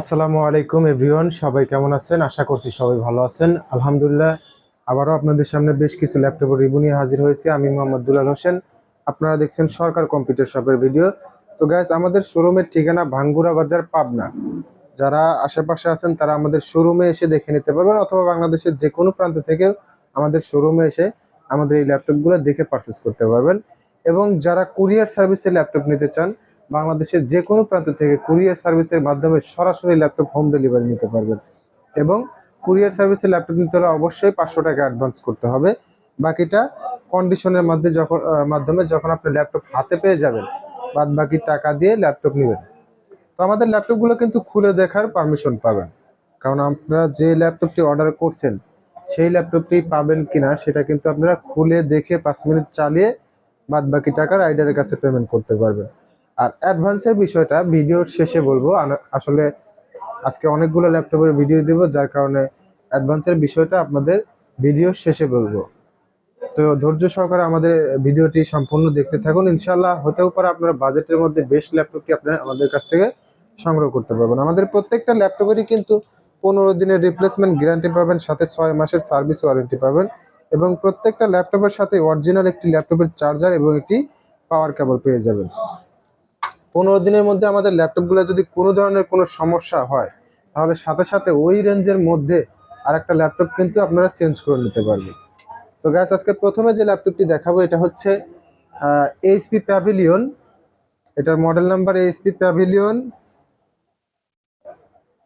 আসসালামু আলাইকুম, এভরিওয়ান। সবাই কেমন আছেন? আশা করছি সবাই ভালো আছেন। আলহামদুলিল্লাহ, আবারও আপনাদের সামনে বেশ কিছু ল্যাপটপের রিভিউ নিয়ে হাজির হয়েছে। আমি মোহাম্মদ দুলাল হোসেন। আপনারা দেখছেন সরকার কম্পিউটার শপের ভিডিও। তো গ্যাস আমাদের শোরুমের ঠিকানা ভাঙ্গুরা বাজার, পাবনা। যারা আশেপাশে আছেন, তারা আমাদের শোরুমে এসে দেখে নিতে পারবেন, অথবা বাংলাদেশের যে কোনো প্রান্ত থেকে আমাদের শোরুমে এসে আমাদের এই ল্যাপটপগুলো দেখে পারচেস করতে পারবেন। এবং যারা কুরিয়ার সার্ভিসে ল্যাপটপ নিতে চান বাংলাদেশের যে কোনো প্রান্ত থেকে কুরিয়ার সার্ভিসের মাধ্যমে সরাসরি ল্যাপটপ হোম ডেলিভারি নিতে পারবেন। এবং কুরিয়ার সার্ভিসে ল্যাপটপ নিতে হলে অবশ্যই পাঁচশো টাকা অ্যাডভান্স করতে হবে। বাকিটা কন্ডিশনের মধ্যে যখন মাধ্যমে যখন আপনি ল্যাপটপ হাতে পেয়ে যাবেন বাদ বাকি টাকা দিয়ে ল্যাপটপ নেবেন। তো আমাদের ল্যাপটপগুলো কিন্তু খুলে দেখার পারমিশন পাবেন। কারণ আপনারা যে ল্যাপটপটি অর্ডার করছেন, সেই ল্যাপটপটি পাবেন কিনা সেটা কিন্তু আপনারা খুলে দেখে পাঁচ মিনিট চালিয়ে বাদ বাকি টাকা রাইডারের কাছে পেমেন্ট করতে পারবেন। আর অ্যাডভান্সের বিষয়টা ভিডিওর শেষে বলব। আসলে আজকে অনেকগুলো ল্যাপটপের ভিডিও দেব, যার কারণে অ্যাডভান্সের বিষয়টা আপনাদের ভিডিওর শেষে বলব। তো ধৈর্য সহকারে আমাদের ভিডিওটি সম্পূর্ণ দেখতে থাকুন। ইনশাল্লাহ হতেও পারে আপনারা বাজেটের মধ্যে বেস্ট ল্যাপটপটি আপনারা আমাদের কাছ থেকে সংগ্রহ করতে পারবেন। আমাদের প্রত্যেকটা ল্যাপটপেরই কিন্তু পনেরো দিনের রিপ্লেসমেন্ট গ্যারান্টি পাবেন, সাথে ছয় মাসের সার্ভিস ওয়ারেন্টি পাবেন এবং প্রত্যেকটা ল্যাপটপের সাথে অরিজিনাল একটি ল্যাপটপের চার্জার এবং একটি পাওয়ার কেবল পেয়ে যাবেন। পনেরো দিনের মধ্যে আমাদের ল্যাপটপগুলো যদি কোনো ধরনের কোনো সমস্যা হয়, তাহলে সাথে সাথে ওই রেঞ্জের মধ্যে আর একটা ল্যাপটপ কিন্তু আপনারা চেঞ্জ করে নিতে পারবেন। তো গ্যাস আজকে প্রথমে যে ল্যাপটপটি দেখাবো, এটা হচ্ছে এইচপি প্যাভিলিয়ন এটার model number HP Pavilion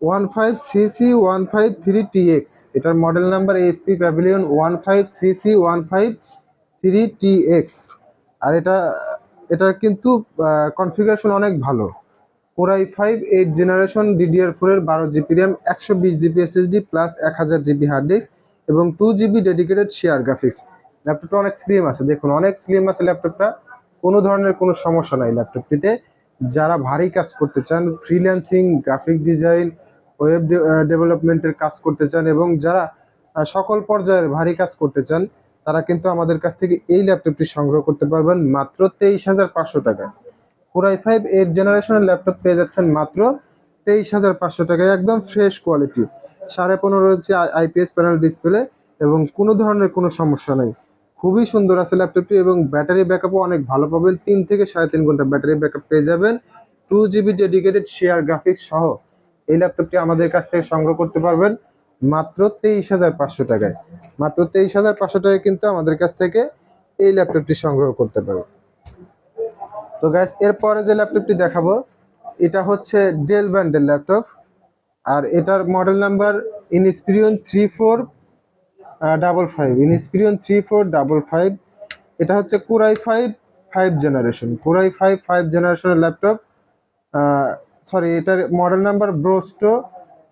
one five CC one five three TX এটার model number HP Pavilion one five CC one five three TX আর এটা এটার কিন্তু কনফিগারেশন অনেক ভালো। Core i five eight generation DDR ফোরের বারো GB RAM একশো বিশ জিবি এসএসডি প্লাস এক হাজার জিবি হার্ড ডিস্ক এবং two GB dedicated share graphics ল্যাপটপটা অনেক স্লিম আছে, দেখুন, অনেক স্লিম আছে ল্যাপটপটা কোনো ধরনের কোনো সমস্যা নাই ল্যাপটপটিতে যারা ভারী কাজ করতে চান ফ্রিল্যান্সিং গ্রাফিক ডিজাইন ওয়েব ডেভেলপমেন্টের কাজ করতে চান এবং যারা সকল পর্যায়ের ভারী কাজ করতে চান তারা কিন্তু আমাদের কাছ থেকে এই ল্যাপটপটি সংগ্রহ করতে পারবেন মাত্র তেইশ হাজার পাঁচশো টাকায়। কোরাই ফাইভ এইট জেনারেশনের ল্যাপটপ পেয়ে যাচ্ছেন মাত্র তেইশ হাজার পাঁচশো টাকায়, একদম ফ্রেশ কোয়ালিটি সাড়ে পনেরো ইঞ্চি আইপিএস প্যানেল ডিসপ্লে এবং কোনো ধরনের কোনো সমস্যা নেই। খুবই সুন্দর আছে ল্যাপটপটি এবং ব্যাটারি ব্যাকআপও অনেক ভালো পাবেন। তিন থেকে সাড়ে তিন ঘণ্টা ব্যাটারি ব্যাকআপ পেয়ে যাবেন। Two GB dedicated share graphics সহ এই ল্যাপটপটি আমাদের কাছ থেকে সংগ্রহ করতে পারবেন। মাত্র তেইশ হাজার পাঁচশো টাকায়। মাত্র তেইশ হাজার পাঁচশো টাকায় কিন্তু আমাদের কাছ থেকে এই ল্যাপটপটি সংগ্রহ করতে পারবেন তো গ্যাস এরপরে যে ল্যাপটপটি দেখাবো, এটা হচ্ছে ডেল ব্র্যান্ডের ল্যাপটপ। আর এটার model number Inspiron three four double five Inspiron three four double five এটা হচ্ছে core i five five generation core i five five জেনারেশনের ল্যাপটপ। সরি এটার মডেল নাম্বার ব্রোস্টো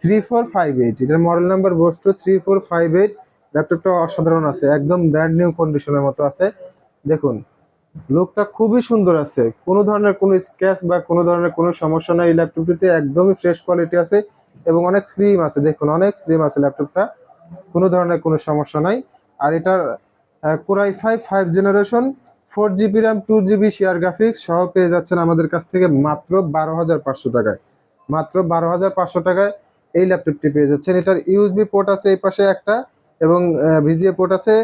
থ্রি ফোর ফাইভ এইট এটার model number ব্রোস্টো three four five eight ল্যাপটপটা অসাধারণ আছে, একদম ব্র্যান্ড নিউ কন্ডিশনের মতো আছে। দেখুন লুকটা খুবই সুন্দর আছে, কোনো ধরনের কোনো স্ক্র্যাচ বা কোনো ধরনের কোনো সমস্যা নাই এই ল্যাপটপটিতে একদমই ফ্রেশ কোয়ালিটি আছে এবং অনেক স্লিম আছে, দেখুন, অনেক স্লিম আছে ল্যাপটপটা কোনো ধরনের কোনো সমস্যা নাই। আর এটার core i five five generation four GB RAM two GB share graphics সহ পেয়ে যাচ্ছেন আমাদের কাছ থেকে মাত্র বারো হাজার পাঁচশো টাকায়। মাত্র বারো হাজার পাঁচশো টাকায় এই ল্যাপটপটি পেয়ে যাচ্ছেন। এটার ইউএসবি পোর্ট আছে এই পাশে একটা এবং ভিজিএ পোর্ট আছে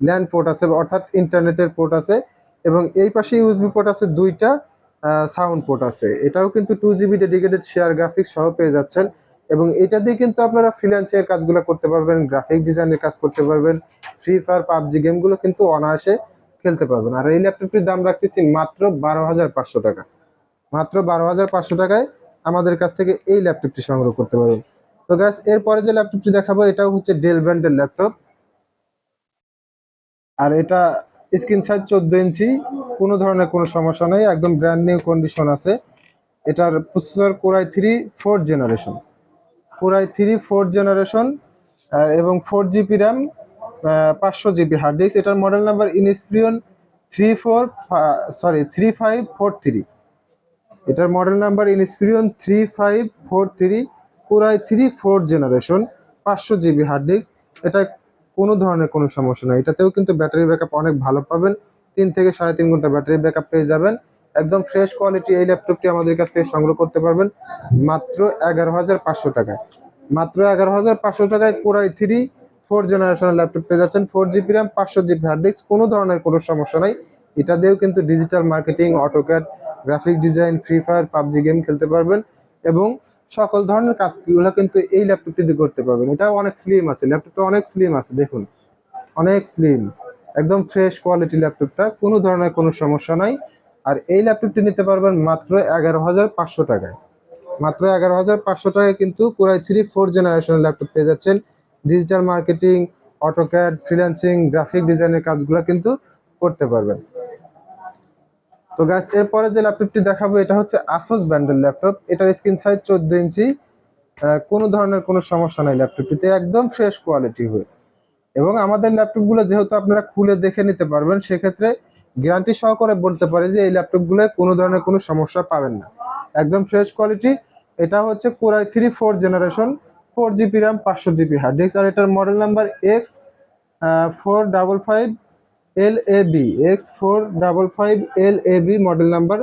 ল্যান্ড পোর্ট আছে, অর্থাৎ ইন্টারনেটের পোর্ট আছে এবং এই পাশে ইউএসবি পোর্ট আছে দুইটা সাউন্ড পোর্ট আছে। এটাও কিন্তু two GB dedicated share graphics সহ পেয়ে যাচ্ছেন এবং এটা দিয়ে কিন্তু আপনারা ফ্রিল্যান্সের কাজগুলো করতে পারবেন গ্রাফিক ডিজাইনের কাজ করতে পারবেন ফ্রি ফায়ার পাবজি গেমগুলো কিন্তু অনায়াসে খেলতে পারবেন। আর এই ল্যাপটপটির দাম রাখতেছি মাত্র বারো হাজার পাঁচশো টাকা। মাত্র বারো হাজার পাঁচশো টাকায় আমাদের কাছ থেকে এই ল্যাপটপটি সংগ্রহ করতে পারবেন তো গ্যাস এরপরে যে ল্যাপটপটি দেখাবো, এটাও হচ্ছে ডেল ব্র্যান্ডের ল্যাপটপ। আর এটা স্ক্রিন সাইজ চোদ্দ ইঞ্চি, কোনো ধরনের কোনো সমস্যা নেই, একদম ব্র্যান্ড নিউ কন্ডিশন আছে। এটার processor core i three four generation core i three four generation এবং ফোর জিবি র্যাম পাঁচশো জিবি হার্ড ডিস্ক এটার model number Inspiron three four sorry three five four three এটার model number Inspiron three five four three core i three four generation পাঁচশো GB hard disk এটা কোনো ধরনের কোনো সমস্যা নেই। এটাতেও কিন্তু ব্যাটারি ব্যাকআপ অনেক ভালো পাবেন। তিন থেকে সাড়ে তিন ঘণ্টা ব্যাটারি ব্যাকআপ পেয়ে যাবেন। একদম ফ্রেশ কোয়ালিটি এই ল্যাপটপটি আমাদের কাছ থেকে সংগ্রহ করতে পারবেন মাত্র এগারো হাজার পাঁচশো টাকায়। মাত্র এগারো হাজার পাঁচশো টাকায় কোরাই থ্রি ফোর জেনারেশনের ল্যাপটপ পেয়ে যাচ্ছেন। ফোর জিবি র্যাম পাঁচশো জিবি হার্ড ডিস্ক কোনো ধরনের কোনো সমস্যা নাই। এটা দিয়েও কিন্তু digital marketing AutoCAD graphic design Free Fire PUBG game খেলতে পারবেন এবং সকল ধরনের কাজগুলো কিন্তু এই ল্যাপটপটি দিয়ে করতে পারবেন। এটা অনেক স্লিম আছে ল্যাপটপটা অনেক স্লিম আছে, দেখুন। অনেক স্লিম একদম ফ্রেশ কোয়ালিটি ল্যাপটপটা কোনো ধরনের কোনো সমস্যা নাই। আর এই ল্যাপটপটি নিতে পারবেন মাত্র এগারো হাজার পাঁচশো টাকায়। মাত্র এগারো হাজার পাঁচশো টাকায় কিন্তু কোরাই থ্রি ফোর জেনারেশনের ল্যাপটপ পেয়ে যাচ্ছেন। Digital marketing AutoCAD freelancing graphic ডিজাইনের কাজগুলো কিন্তু করতে পারবেন। তো গাছ এরপরে যে ল্যাপটপটি দেখাবো, এটা হচ্ছে আসোস ব্র্যান্ডের ল্যাপটপ এটার স্ক্রিন সাইজ চোদ্দ ইঞ্চি। কোনো ধরনের কোনো সমস্যা নাই ল্যাপটপটিতে একদম ফ্রেশ কোয়ালিটি হয়। এবং আমাদের ল্যাপটপগুলো যেহেতু আপনারা খুলে দেখে নিতে পারবেন, সেক্ষেত্রে গ্যারান্টি সহকারে বলতে পারি যে এই ল্যাপটপগুলো কোনো ধরনের কোনো সমস্যা পাবেন না। একদম ফ্রেশ কোয়ালিটি এটা হচ্ছে core i three four generation four GB RAM পাঁচশো জিবি হার্ড ডিস্ক আর এটার model number X four double five L A B X four double five L A B model number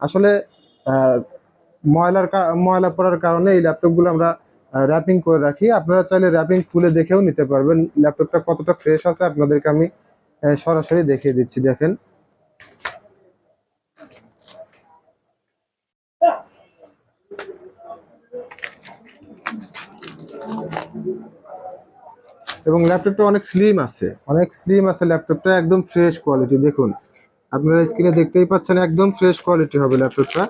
আসলে ময়লার ময়লা পড়ার কারণে এই ল্যাপটপগুলো আমরা র্যাপিং করে রাখি। আপনারা চাইলে র্যাপিং খুলে দেখেও নিতে পারবেন। ল্যাপটপটা কতটা ফ্রেশ আছে আপনাদেরকে আমি সরাসরি দেখিয়ে দিচ্ছি, দেখেন। এবং ল্যাপটপটা অনেক স্লিম আছে। অনেক স্লিম আছে ল্যাপটপটা একদম ফ্রেশ কোয়ালিটি দেখুন, আপনারা স্ক্রিনে দেখতেই পাচ্ছেন একদম ফ্রেশ কোয়ালিটি হবে ল্যাপটপটা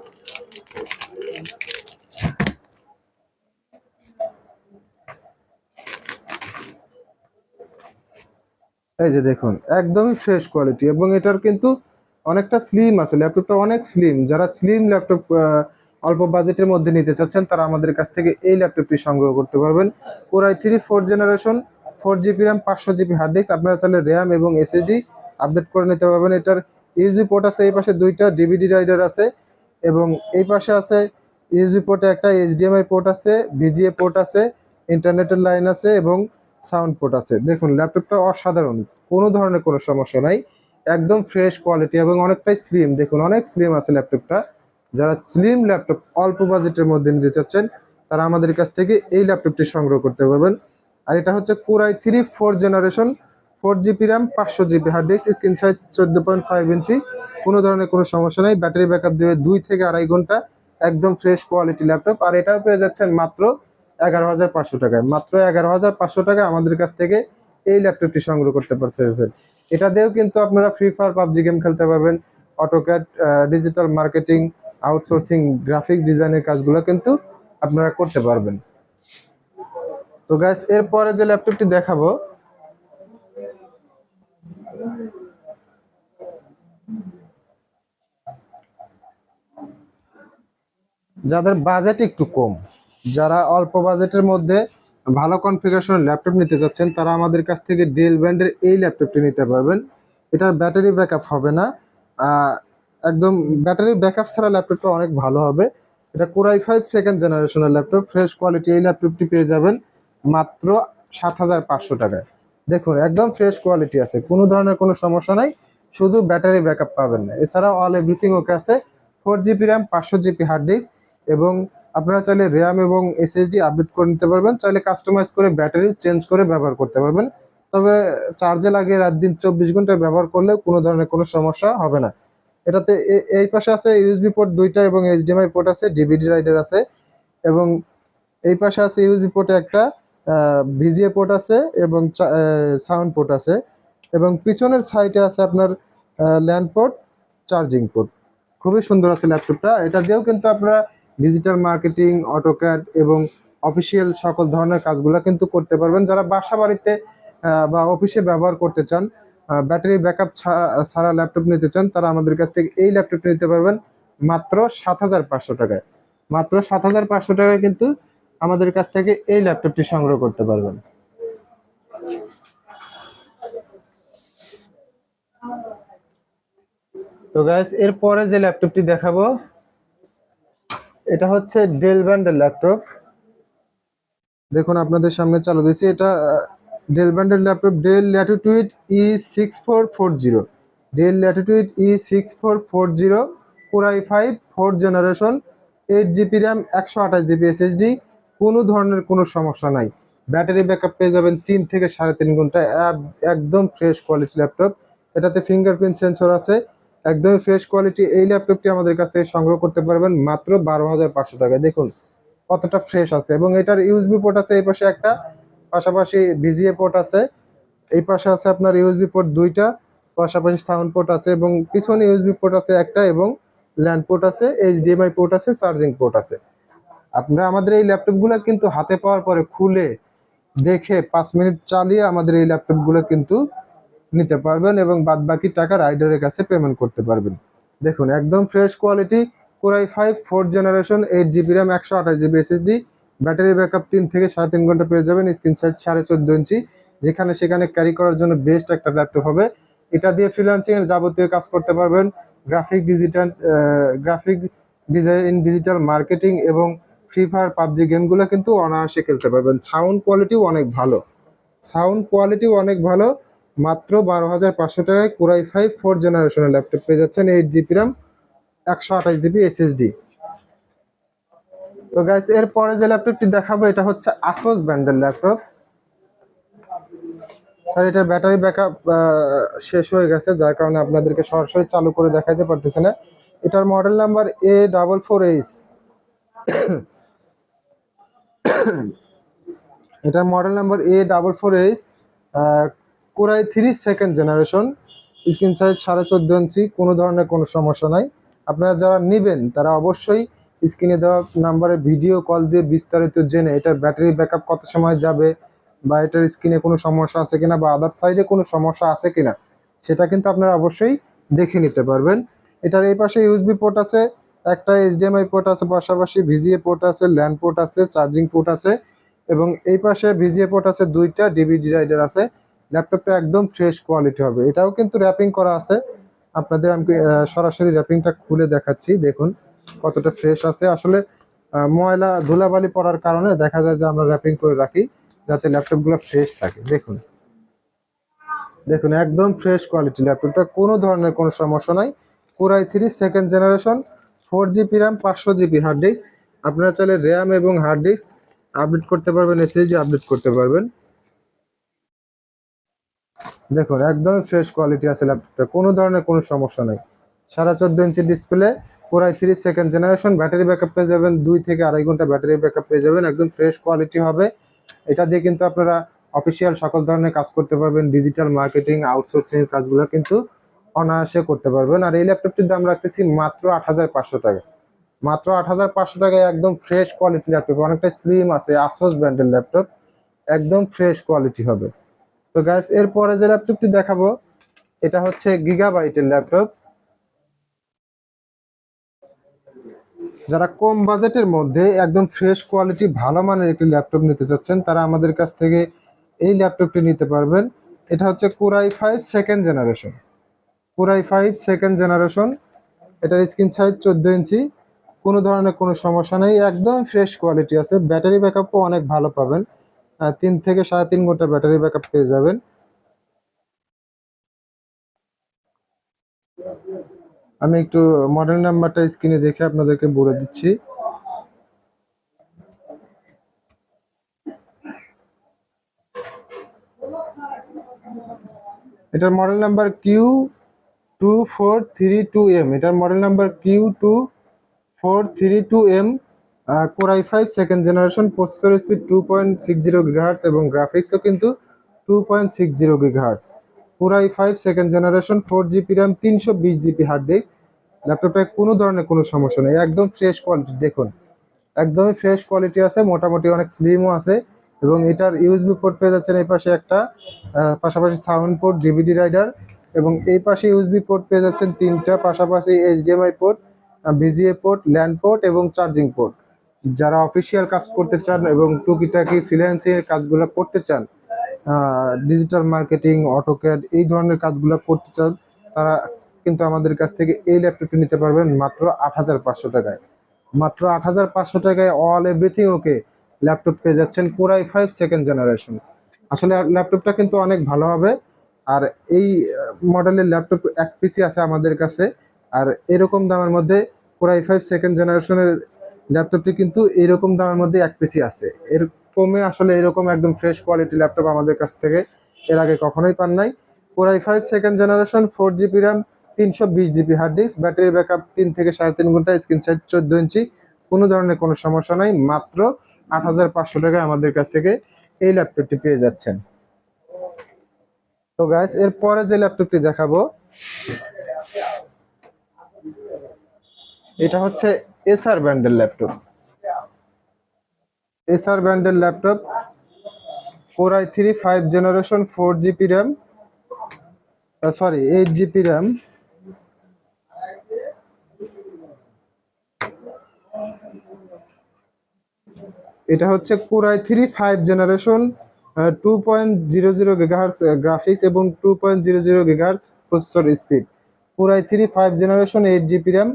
এই যে দেখুন, একদমই ফ্রেশ কোয়ালিটি এবং এটার কিন্তু অনেকটা স্লিম আছে। ল্যাপটপটা অনেক স্লিম যারা স্লিম ল্যাপটপ অল্প বাজেটের মধ্যে নিতে চাচ্ছেন, তারা আমাদের কাছ থেকে এই ল্যাপটপটি সংগ্রহ করতে পারবেন। Core i three four generation four GB RAM পাঁচশো জিবি হার্ড ডিস্ক আপনারা চাইলে র্যাম এবং এসএসডি আপডেট করে নিতে পারবেন। এটার ইউএসবি পোর্ট আছে, এই পাশে দুইটা ডিভিডি রাইডার আছে এবং এই পাশে আছে ইউএসবি পোর্টে একটা এইচডিএমআই পোর্ট আছে ভিজিএ পোর্ট আছে ইন্টারনেটের লাইন আছে এবং সাউন্ড পোর্ট আছে। দেখুন ল্যাপটপটা অসাধারণ, কোনো ধরনের কোনো সমস্যা নাই। একদম ফ্রেশ কোয়ালিটি এবং অনেকটাই স্লিম দেখুন, অনেক স্লিম আছে ল্যাপটপটা যারা স্লিম ল্যাপটপ অল্প বাজেটের মধ্যে নিতে চাচ্ছেন, তারা আমাদের কাছ থেকে এই ল্যাপটপটি সংগ্রহ করতে পারবেন। আর এটা হচ্ছে core i three four generation four GB RAM পাঁচশো GB hard disk screen size চোদ্দ পয়েন্ট ফাইভ ইঞ্চি। কোনো ধরনের কোনো সমস্যা নেই। ব্যাটারি ব্যাকআপ দেবে দুই থেকে আড়াই ঘণ্টা। একদম ফ্রেশ কোয়ালিটি ল্যাপটপ আর এটাও পেয়ে যাচ্ছেন মাত্র এগারো হাজার পাঁচশো টাকায়। মাত্র এগারো হাজার পাঁচশো টাকায় আমাদের কাছ থেকে এই ল্যাপটপটি সংগ্রহ করতে পারছেন এটা দিয়েও কিন্তু আপনারা ফ্রি ফায়ার পাবজি গেম খেলতে পারবেন। AutoCAD digital marketing outsourcing graphic ডিজাইনের কাজগুলো কিন্তু আপনারা করতে পারবেন। তো গ্যাস এরপরে যে ল্যাপটপটি দেখাবো, যাদের বাজেট একটু কম, যারা অল্প বাজেটের মধ্যে ভালো কনফিগারেশনের ল্যাপটপ নিতে চাচ্ছেন তারা আমাদের কাছ থেকে ডেল ব্র্যান্ডের এই ল্যাপটপটি নিতে পারবেন। এটার ব্যাটারি ব্যাকআপ হবে না। একদম ব্যাটারি ব্যাকআপ ছাড়া ল্যাপটপটা অনেক ভালো হবে। এটা কোরাই ফাইভ সেকেন্ড জেনারেশনের ল্যাপটপ ফ্রেশ কোয়ালিটি এই ল্যাপটপটি পেয়ে যাবেন। মাত্র সাত হাজার পাঁচশো টাকায়। দেখুন, একদম ফ্রেশ কোয়ালিটি আছে, কোনো ধরনের কোনো সমস্যা নাই, শুধু ব্যাটারি ব্যাকআপ পাবেন না। এছাড়াও অল এভরিথিং ওকে আছে ফোর জিবি র্যাম পাঁচশো জিবি হার্ড ডিস্ক এবং আপনারা চাইলে র্যাম এবং এসএসডি আপডেট করে নিতে পারবেন, চাইলে কাস্টমাইজ করে ব্যাটারি চেঞ্জ করে ব্যবহার করতে পারবেন। তবে চার্জে লাগে রাত দিন চব্বিশ ঘণ্টা ব্যবহার করলে কোনো ধরনের কোনো সমস্যা হবে না। এটাতে এই পাশে আছে ইউএসবি পোর্ট দুইটা এবং এইচডিএমআই পোর্ট আছে ডিভিডি রাইডার আছে এবং এই পাশে আছে ইউএসবি পোর্টে একটা ভিজিএ পোর্ট আছে এবং সাউন্ড পোর্ট আছে এবং পিছনের সাইডে আছে আপনার ল্যান্ড পোর্ট চার্জিং পোর্ট খুবই সুন্দর আছে ল্যাপটপটা এটা দিয়েও কিন্তু আপনারা ডিজিটাল মার্কেটিং অটোক্যাড এবং অফিসিয়াল সকল ধরনের কাজগুলো কিন্তু করতে পারবেন। যারা বাসা বাড়িতে বা অফিসে ব্যবহার করতে চান ব্যাটারি ব্যাকআপ ছাড়া ল্যাপটপ নিতে চান, তারা আমাদের কাছ থেকে এই ল্যাপটপটা নিতে পারবেন মাত্র সাত হাজার পাঁচশো টাকায়। মাত্র সাত হাজার পাঁচশো টাকায় কিন্তু আমাদের কাছ থেকে এই ল্যাপটপটি সংগ্রহ করতে পারবেন। তো গাইস এরপরে যে ল্যাপটপটি দেখাবো, এটা হচ্ছে ডেল ব্র্যান্ডের ল্যাপটপ। দেখুন, আপনাদের সামনে চালু দিয়েছি। এটা ডেল ব্র্যান্ডের laptop, Dell Latitude E six four four zero Dell Latitude E six four four zero core i five four generation eight GB RAM একশো আঠাশ জিবি এসএসডি কোনো ধরনের কোনো সমস্যা নাই। ব্যাটারি ব্যাকআপ পেয়ে যাবেন তিন থেকে সাড়ে তিন ঘণ্টা। এক- একদম ফ্রেশ কোয়ালিটি ল্যাপটপ এটাতে ফিঙ্গারপ্রিন্ট সেন্সর আছে। একদমই ফ্রেশ কোয়ালিটি এই ল্যাপটপটি আমাদের কাছ থেকে সংগ্রহ করতে পারবেন মাত্র বারো হাজার পাঁচশো টাকায়। দেখুন, কতটা ফ্রেশ আছে এবং এটার ইউএসবি পোর্ট আছে এই পাশে একটা। পাশাপাশি ভিজিএ পোর্ট আছে। এই পাশে আছে আপনার ইউএসবি পোর্ট দুইটা। পাশাপাশি সাউন্ড পোর্ট আছে এবং পিছনে ইউএসবি পোর্ট আছে একটা এবং ল্যান্ড পোর্ট আছে এইচডিএমআই পোর্ট আছে চার্জিং পোর্ট আছে। আপনারা আমাদের এই ল্যাপটপগুলো কিন্তু হাতে পাওয়ার পরে খুলে দেখে পাঁচ মিনিট চালিয়ে আমাদের এই ল্যাপটপগুলো কিন্তু নিতে পারবেন এবং বাদ বাকি টাকা রাইডারের কাছে পেমেন্ট করতে পারবেন। দেখুন, একদম fresh quality core i five fourth generation eight GB RAM একশো আঠাশ জিবি এসএসডি ব্যাটারি ব্যাকআপ তিন থেকে সাড়ে তিন ঘণ্টা পেয়ে যাবেন স্ক্রিন সাইজ সাড়ে চোদ্দ ইঞ্চি যেখানে সেখানে ক্যারি করার জন্য বেস্ট একটা ল্যাপটপ হবে। এটা দিয়ে ফ্রিল্যান্সিং এর যাবতীয় কাজ করতে পারবেন। Graphic digital graphic design digital marketing এবং ফ্রি ফায়ার পাবজি গেমগুলো কিন্তু অনায়াসে খেলতে পারবেন। সাউন্ড কোয়ালিটিও অনেক ভালো। সাউন্ড কোয়ালিটিও অনেক ভালো। মাত্র বারো হাজার পাঁচশো টাকায় কোরাই ফাইভ ফোর জেনারেশনের ল্যাপটপ পেয়ে যাচ্ছেন এইট জিবি র্যাম একশো আঠাশ জিবি এসএসডি তো গাইস এরপরে যে ল্যাপটপটি দেখাবো, এটা হচ্ছে আসোস ব্র্যান্ডের ল্যাপটপ স্যার এটার ব্যাটারি ব্যাকআপ শেষ হয়ে গেছে, যার কারণে আপনাদেরকে সরাসরি চালু করে দেখাইতে পারতেছে না। এটার model number A double four H এটার model number A double four H core i three second generation screen size সাড়ে চোদ্দ ইঞ্চি, কোনো ধরনের কোনো সমস্যা নাই। আপনারা যারা নেবেন, তারা অবশ্যই স্ক্রিনে দেওয়া নাম্বারে ভিডিও কল দিয়ে বিস্তারিত জেনে এটার ব্যাটারি ব্যাকআপ কত সময় যাবে বা এটার স্ক্রিনে কোনো সমস্যা আছে কিনা বা আদার সাইডে কোনো সমস্যা আছে কিনা, সেটা কিন্তু আপনারা অবশ্যই দেখে নিতে পারবেন। এটার এই পাশে ইউএসবি পোর্ট আছে। একটা এইচডিএমআই পোর্ট আছে, পাশাপাশি ভিজিএ পোর্ট আছে ল্যান্ড পোর্ট আছে চার্জিং পোর্ট আছে এবং এই পাশে ভিজিএ পোর্ট আছে, দুইটা ডিভিডি রাইডার আছে। ল্যাপটপটা একদম ফ্রেশ কোয়ালিটি হবে। এটাও কিন্তু র্যাপিং করা আছে। আপনাদের আমি সরাসরি র্যাপিংটা খুলে দেখাচ্ছি। দেখুন কতটা ফ্রেশ আছে। আসলে ময়লা, ধুলাবালি পড়ার কারণে দেখা যায় যে আমরা র্যাপিং করে রাখি, যাতে ল্যাপটপগুলো ফ্রেশ থাকে। দেখুন। দেখুন, একদম ফ্রেশ কোয়ালিটি ল্যাপটপটা কোনো ধরনের কোনো সমস্যা নাই। Core i three second generation four GB RAM পাঁচশো জিবি হার্ড ডিস্ক আপনারা চাইলে র্যাম এবং হার্ড ডিস্ক আপডেট করতে পারবেন এসএসডি আপডেট করতে পারবেন। দেখুন, একদম ফ্রেশ কোয়ালিটি আছে ল্যাপটপটা কোনো ধরনের কোনো সমস্যা নাই। সাড়ে চোদ্দ inch display core i three second generation battery backup পেয়ে যাবেন, দুই থেকে আড়াই ঘণ্টা ব্যাটারি ব্যাকআপ পেয়ে যাবেন। একদম ফ্রেশ কোয়ালিটি হবে। এটা দিয়ে কিন্তু আপনারা অফিসিয়াল সকল ধরনের কাজ করতে পারবেন। ডিজিটাল মার্কেটিং আউটসোর্সিং কাজগুলো কিন্তু অনায়াসে করতে পারবেন। আর এই ল্যাপটপটির দাম রাখতেছি মাত্র আট হাজার পাঁচশো টাকা। মাত্র আট হাজার পাঁচশো টাকায় একদম ফ্রেশ কোয়ালিটি ল্যাপটপ, অনেকটা স্লিম আছে আসোস ব্র্যান্ডের ল্যাপটপ, একদম ফ্রেশ কোয়ালিটি হবে। তো গ্যাস এরপরে যে ল্যাপটপটি দেখাবো, এটা হচ্ছে গিগাবাইটের ল্যাপটপ। যারা কম বাজেটের মধ্যে একদম ফ্রেশ কোয়ালিটি ভালো মানের একটি ল্যাপটপ নিতে চাচ্ছেন, তারা আমাদের কাছ থেকে এই ল্যাপটপটি নিতে পারবেন। এটা হচ্ছে core i five second generation core i five, second generation. এটার স্ক্রিন সাইজ চোদ্দ ইঞ্চি। কোনো ধরনের কোনো সমস্যা নেই। একদম ফ্রেশ কোয়ালিটি আছে। ব্যাটারি ব্যাকআপও অনেক ভালো পাবেন। তিন থেকে সাড়ে তিন ঘণ্টা ব্যাটারি ব্যাকআপ পেয়ে যাবেন। আমি একটু মডেল নাম্বারটা স্ক্রিনে দেখে আপনাদেরকে বলে দিচ্ছি। এটার model number Q two four three two M এটার model number Q two four three two M core i five second generation processor speed two point six zero gigahertz এবং গ্রাফিক্সও কিন্তু two point six zero gigahertz core i five second generation four GB RAM তিনশো বিশ GB hard disk ল্যাপটপটায় কোনো ধরনের কোনো সমস্যা নেই, একদম ফ্রেশ কোয়ালিটি দেখুন। একদমই ফ্রেশ কোয়ালিটি আছে, মোটামুটি অনেক স্লিমও আছে এবং এটার ইউএসবি পোর্ট পেয়ে যাচ্ছেন এই পাশে একটা পাশাপাশি সাউন্ড পোর্ট ডিভিডি রাইডার এবং এই পাশে ইউএসবি পোর্ট পেয়ে যাচ্ছেন তিনটা, পাশাপাশি HDMI port VGA port LAN port এবং চার্জিং পোর্ট যারা অফিসিয়াল কাজ করতে চান এবং টুকিটাকি ফ্রিল্যান্সিং এর কাজগুলো করতে চান ডিজিটাল মার্কেটিং অটোক্যাড এই ধরনের কাজগুলো করতে চান, তারা কিন্তু আমাদের কাছ থেকে এই ল্যাপটপটি নিতে পারবেন মাত্র আট হাজার পাঁচশো টাকায়। মাত্র আট হাজার পাঁচশো টাকায় অল এভরিথিং ওকে ল্যাপটপ পেয়ে যাচ্ছেন কোরাই ফাইভ সেকেন্ড জেনারেশন আসলে ল্যাপটপটা কিন্তু অনেক ভালো হবে। আর এই মডেলের ল্যাপটপ এক পিসি আছে আমাদের কাছে। আর এরকম দামের মধ্যে কোরাই ফাইভ সেকেন্ড জেনারেশনের ল্যাপটপটি কিন্তু এরকম দামের মধ্যে এক পিসি আছে। এরকমই আসলে এরকম একদম ফ্রেশ কোয়ালিটি ল্যাপটপ আমাদের কাছ থেকে এর আগে কখনোই পান নাই। Core i five second generation four GB RAM তিনশো বিশ GB hard disk battery backup তিন থেকে সাড়ে তিন ঘণ্টা স্ক্রিন সাইজ চোদ্দ ইঞ্চি, কোনো ধরনের কোনো সমস্যা নাই। মাত্র আট হাজার পাঁচশো টাকায় আমাদের কাছ থেকে এই ল্যাপটপটি পেয়ে যাচ্ছেন। তো গাইস এরপরে যে ল্যাপটপটি দেখাবো, এটা হচ্ছে এসআর ব্র্যান্ডের ল্যাপটপ এসআর ব্র্যান্ডের laptop four I three five generation four GB RAM sorry eight GB RAM এটা হচ্ছে core i three five generation two point zero zero gigahertz graphics এবং two point zero zero gigahertz processor speed core i three five generation eight GB RAM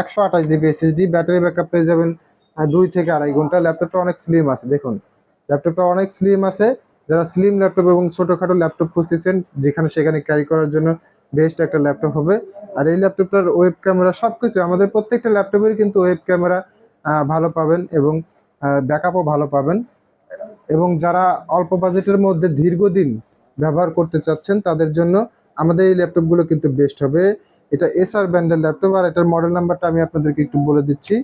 একশো আঠাশ GB SSD battery backup পেয়ে যাবেন দুই থেকে আড়াই ঘণ্টা। ল্যাপটপটা অনেক স্লিম আছে, দেখুন। ল্যাপটপটা অনেক স্লিম আছে। যারা স্লিম ল্যাপটপ এবং ছোটোখাটো ল্যাপটপ খুঁজতেছেন, যেখানে সেখানে ক্যারি করার জন্য বেস্ট একটা ল্যাপটপ হবে। আর এই ল্যাপটপটার ওয়েব ক্যামেরা সব কিছু আমাদের প্রত্যেকটা ল্যাপটপের কিন্তু ওয়েব ক্যামেরা ভালো পাবেন এবং ব্যাকআপও ভালো পাবেন। এবং যারা অল্প বাজেটের মধ্যে দীর্ঘদিন ব্যবহার করতে চাচ্ছেন, তাদের জন্য আমাদের এই ল্যাপটপগুলো কিন্তু বেস্ট হবে। এটা এসআর ব্র্যান্ডের ল্যাপটপ, আর এটার মডেল নাম্বারটা আমি আপনাদেরকে একটু বলে দিচ্ছি।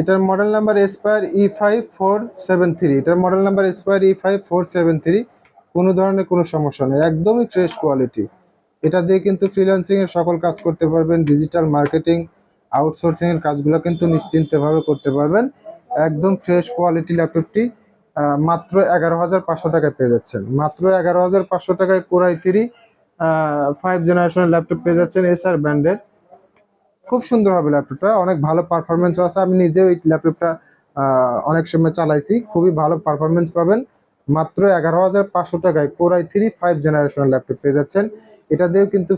এটার model number Aspire E five four seven three এটার model number Aspire E five four seven three কোনো ধরনের কোনো সমস্যা নেই, একদমই ফ্রেশ কোয়ালিটি এটা দিয়ে কিন্তু ফ্রিল্যান্সিং এর সকল কাজ করতে পারবেন ডিজিটাল মার্কেটিং আউটসোর্সিং এর কাজগুলো কিন্তু নিশ্চিন্তভাবে করতে পারবেন। একদম ফ্রেশ কোয়ালিটি ল্যাপটপটি মাত্র এগারো হাজার পাঁচশো টাকায় পেয়ে যাচ্ছেন। মাত্র এগারো হাজার পাঁচশো টাকায় কোরাই থ্রি ফাইভ জেনারেশনের ল্যাপটপ পেয়ে যাচ্ছেন এসআর ব্র্যান্ডের খুব সুন্দর হবে ল্যাপটপটা অনেক ভালো পারফরমেন্স আছে। আমি নিজেও এই ল্যাপটপটা অনেক সময় চালাইছি। খুবই ভালো পারফরমেন্স পাবেন। মাত্র এগারো হাজার পাঁচশো টাকায় কোরাই থ্রি ফাইভ জেনারেশনের ল্যাপটপ পেয়ে যাচ্ছেন। এটা দিয়েও কিন্তু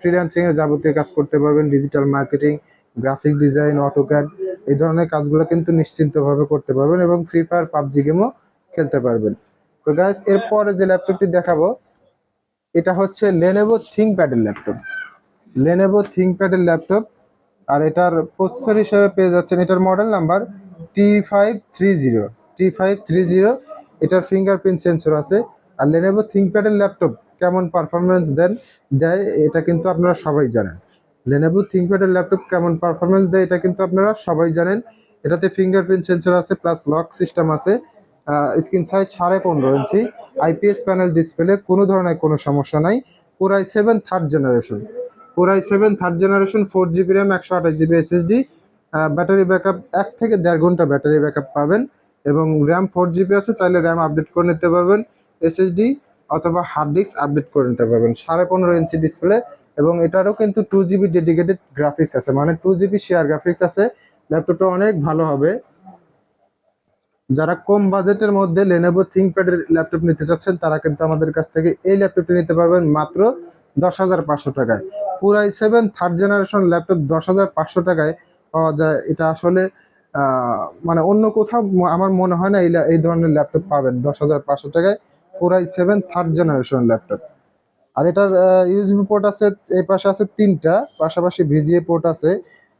ফ্রিল্যান্সিং এর যাবতীয় কাজ করতে পারবেন। Digital marketing, graphic design, AutoCAD, এই ধরনের কাজগুলো কিন্তু নিশ্চিন্তভাবে করতে পারবেন এবং ফ্রি ফায়ার, পাবজি গেমও খেলতে পারবেন। তো গাইস এরপরে যে ল্যাপটপটি দেখাবো, এটা হচ্ছে লেনেভো থিংকপ্যাডের ল্যাপটপ। লেনেভো থিংকপ্যাডের ল্যাপটপ, আর এটার প্রসেসর হিসেবে পেয়ে যাচ্ছেন। এটার model number T five three zero T five three zero এটার ফিঙ্গারপ্রিন্ট সেন্সর আছে। আর লেনেভো থিংকপ্যাডের ল্যাপটপ কেমন পারফরমেন্স দেন? দেয়, এটা কিন্তু আপনারা সবাই জানেন। লেনেভো থিংকপ্যাডের ল্যাপটপ কেমন পারফরমেন্স দেয়, এটা কিন্তু আপনারা সবাই জানেন। এটাতে ফিঙ্গারপ্রিন্ট সেন্সর আছে প্লাস লক সিস্টেম আছে। স্ক্রিন সাইজ সাড়ে পনেরো ইঞ্চি। আইপিএস প্যানেল ডিসপ্লে কোনো ধরনের কোনো সমস্যা নাই। পুরাই seven third generation core i seven third generation four GB RAM একশো আঠাশ জিবি এসএসডি ব্যাটারি ব্যাকআপ এক থেকে দেড় ঘণ্টা ব্যাটারি ব্যাকআপ পাবেন। এবং র্যাম ফোর জিবি আছে, চাইলে র্যাম আপডেট করে নিতে পারবেন এসএসডি অথবা হার্ড ডিস্ক আপডেট করে নিতে পারবেন, সাড়ে পনেরো ইঞ্চি ডিসপ্লে এবং এটারও কিন্তু টু জিবি ডেডিকেটেড গ্রাফিক্স আছে মানে টু জিবি শেয়ার গ্রাফিক্স আছে ল্যাপটপটা অনেক ভালো হবে। যারা কম বাজেটের মধ্যে লেনেভো থিংকপ্যাডের ল্যাপটপ নিতে চাচ্ছেন, তারা কিন্তু আমাদের কাছ থেকে এই ল্যাপটপটি নিতে পারবেন মাত্র দশ হাজার পাঁচশো টাকায়। পুরাই সেভেন থার্ড জেনারেশন ল্যাপটপ দশ হাজার পাঁচশো টাকায় পাওয়া যায়, এটা আসলে মানে অন্য কোথাও আমার মনে হয় না এই এই ধরনের ল্যাপটপ পাবেন। দশ হাজার পাঁচশো টাকায় পুরাই সেভেন থার্ড জেনারেশন ল্যাপটপ আর এটার ইউএসবি পোর্ট আছে, এই পাশে আছে তিনটা, পাশাপাশি ভিজিএ পোর্ট আছে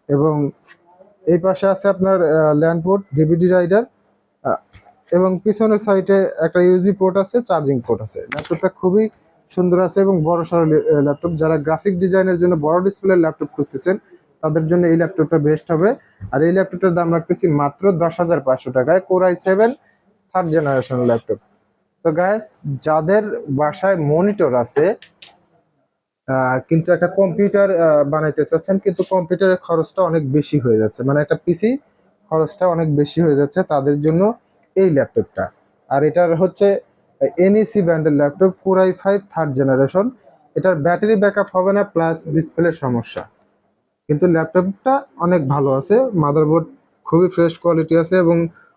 এবং এই পাশে আছে আপনার ল্যান্ড পোর্ট ডিভিডি রাইডার এবং পিছনের সাইডে একটা ইউএসবি পোর্ট আছে চার্জিং পোর্ট আছে। ল্যাপটপটা খুবই সুন্দর আছে এবং বড় সড়ো ল্যাপটপ যারা গ্রাফিক ডিজাইনের জন্য বড় ডিসপ্লের ল্যাপটপ খুঁজতেছেন তাদের জন্য এই ল্যাপটপটা বেস্ট হবে। আর এই ল্যাপটপটার দাম রাখতেছি মাত্র দশ হাজার পাঁচশো টাকায় core i seven third generation laptop. তো গ্যাস যাদের বাসায় মনিটর আছে কিন্তু একটা কম্পিউটার বানাইতে চাচ্ছেন, কিন্তু কম্পিউটারের খরচটা অনেক বেশি হয়ে যাচ্ছে। মানে একটা পিসি খরচটা অনেক বেশি হয়ে যাচ্ছে তাদের জন্য এই ল্যাপটপটা। আর এটার হচ্ছে এনইসি ব্র্যান্ডের laptop core i five third generation এটার ব্যাটারি ব্যাকআপ হবে না প্লাস ডিসপ্লে সমস্যা। কিন্তু ল্যাপটপটা অনেক ভালো আছে মাদারবোর্ড খুবই ফ্রেশ কোয়ালিটি আছে এবং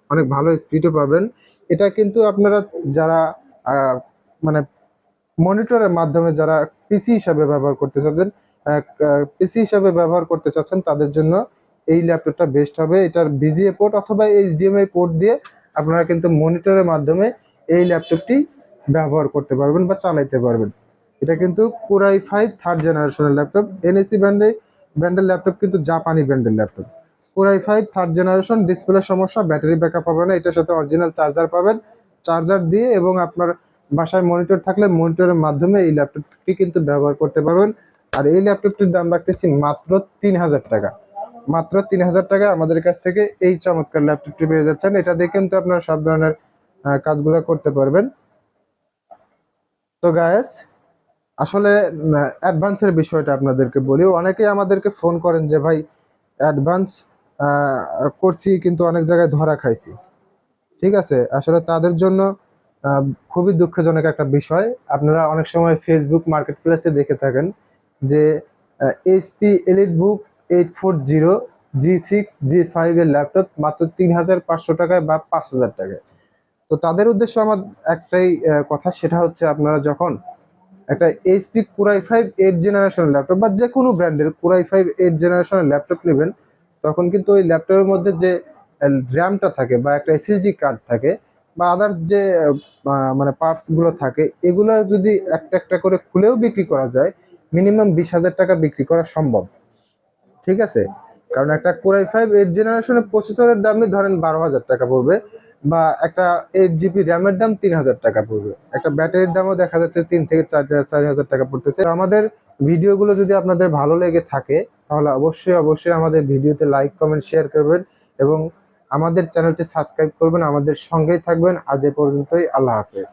অনেক ভালো স্পিডও পাবেন। এটা কিন্তু আপনারা যারা মানে মনিটরের মাধ্যমে যারা পিসি হিসাবে ব্যবহার করতে চাচ্ছেন পিসি হিসাবে ব্যবহার করতে চাচ্ছেন, তাদের জন্য এই ল্যাপটপটা বেস্ট হবে। এটার বিজিএ পোর্ট অথবা এইচডিএমআই পোর্ট দিয়ে আপনারা কিন্তু মনিটরের মাধ্যমে এই ল্যাপটপটি ব্যবহার করতে পারবেন বা চালাইতে পারবেন। এটা কিন্তু কোরাই ফাইভ থার্ড জেনারেশনের ল্যাপটপ এনএসি ব্র্যান্ডে ব্র্যান্ডের ল্যাপটপ কিন্তু জাপানি ব্র্যান্ডের laptop. Core i five third generation display সমস্যা, ব্যাটারি ব্যাকআপ হবে না এটার সাথে অরিজিনাল চার্জার পাবেন। চার্জার দিয়ে এবং আপনার বাসায় মনিটর থাকলে মনিটরের মাধ্যমে এই ল্যাপটপটি কিন্তু ব্যবহার করতে পারবেন। আর এই ল্যাপটপটির দাম রাখতেছি মাত্র তিন হাজার টাকা। মাত্র তিন হাজার টাকা আমাদের কাছ থেকে এই চমৎকার ল্যাপটপটি পেয়ে যাচ্ছেন। এটা দিয়ে কিন্তু আপনারা সব ধরনের কাজগুলো করতে পারবেন। তো গায়েস আসলে অ্যাডভান্সের বিষয়টা আপনাদেরকে বলি। অনেকেই আমাদেরকে ফোন করেন যে, ভাই অ্যাডভান্স করছি, কিন্তু অনেক জায়গায় ধরা খাইছি। ঠিক আছে? আসলে তাদের জন্য খুবই দুঃখজনক একটা বিষয়। আপনারা অনেক সময় ফেসবুক মার্কেট প্লেসে দেখে থাকেন যে HP Elite Book eight four zero G six G five এর ল্যাপটপ মাত্র তিন হাজার পাঁচশো টাকায় বা পাঁচ হাজার টাকায়। তো তাদের উদ্দেশ্য আমার একটাই কথা, সেটা হচ্ছে আপনারা যখন একটা HP core i five eight জেনারেশনের ল্যাপটপ বা যে কোনো ব্র্যান্ডের কুরাই ফাইভ এইট জেনারেশনের ল্যাপটপ নেবেন, তখন কিন্তু ওই ল্যাপটপের মধ্যে যে র্যামটা থাকে বা একটা এসএসডি কার্ড থাকে বা আদার্স যে মানে পার্টসগুলো থাকে, এগুলো যদি একটা একটা করে খুলেও বিক্রি করা যায় মিনিমাম বিশ হাজার টাকা বিক্রি করা সম্ভব। ঠিক আছে? কারণ একটা কোরাই ফাইভ এইট জেনারেশনের প্রসেসরের দামই ধরেন বারো হাজার টাকা পড়বে। বা একটা এইট জিবি র্যামের দাম তিন হাজার টাকা পড়বে। একটা ব্যাটারির দামও দেখা যাচ্ছে তিন থেকে চার চার হাজার টাকা পড়তেছে। আমাদের ভিডিওগুলো যদি আপনাদের ভালো লেগে থাকে, তাহলে অবশ্যই অবশ্যই আমাদের ভিডিওতে লাইক কমেন্ট শেয়ার করবেন এবং আমাদের চ্যানেলটি সাবস্ক্রাইব করবেন। আমাদের সঙ্গেই থাকবেন। আজ এ পর্যন্তই। আল্লাহ হাফেজ।